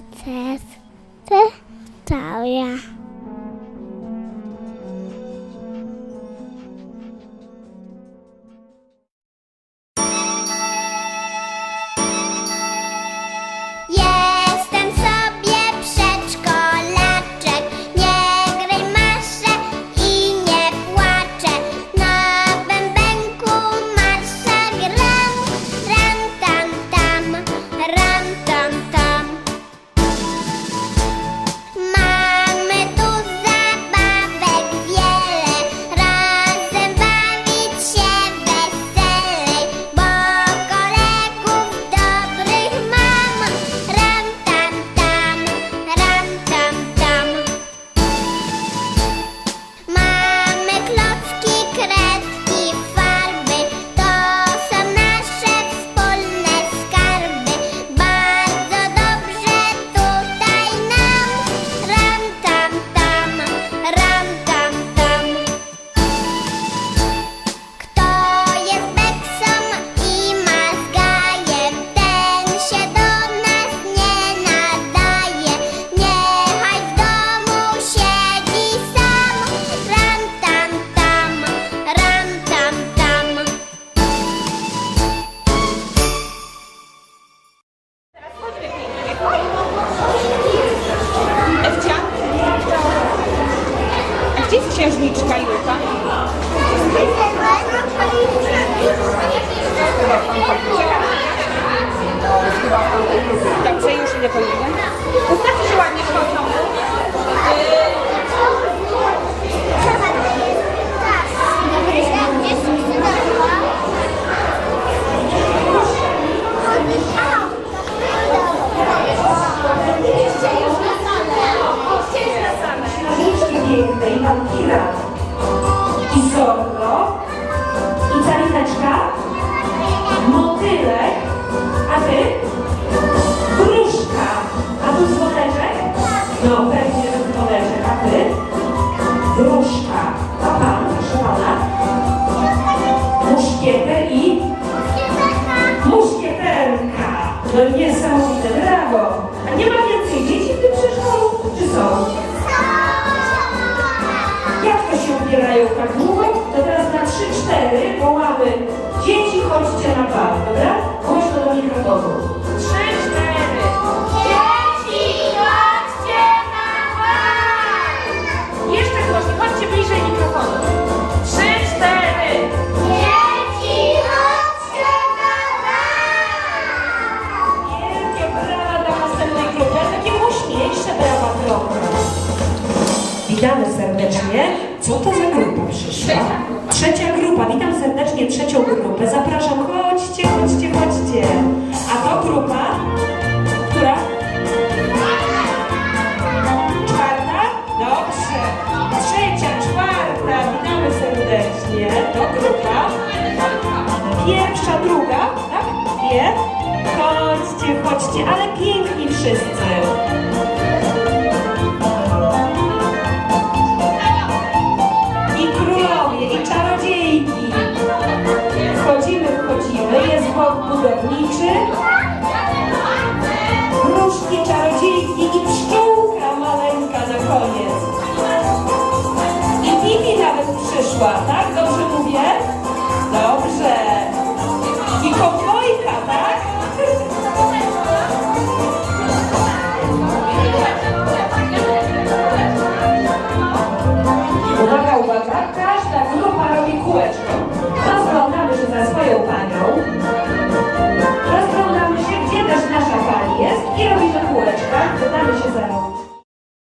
prinsesse Victoria. Gdzie jest księżniczka Julka? Dobrze, już idę po. Pewnie, że dzwoneczek, a ty? Gruszka, a pan, proszę pana? Muszkieter i? Muszkieterka. No niesamowite, brawo. A nie ma więcej dzieci w tym przedszkolu? Czy są? Jak to się ubierają tak długo? To teraz na 3-4 wołamy dzieci chodźcie na bal, dobra? Głośno do mikrofonu. Witamy serdecznie. Co to za grupa przyszła? Trzecia grupa. Witam serdecznie trzecią grupę. Zapraszam, chodźcie, chodźcie, chodźcie. A to grupa, która? Czwarta? Dobrze. Trzecia, czwarta. Witamy serdecznie. To grupa. Pierwsza, druga, tak? Dwie. Chodźcie, chodźcie, ale piękni wszyscy.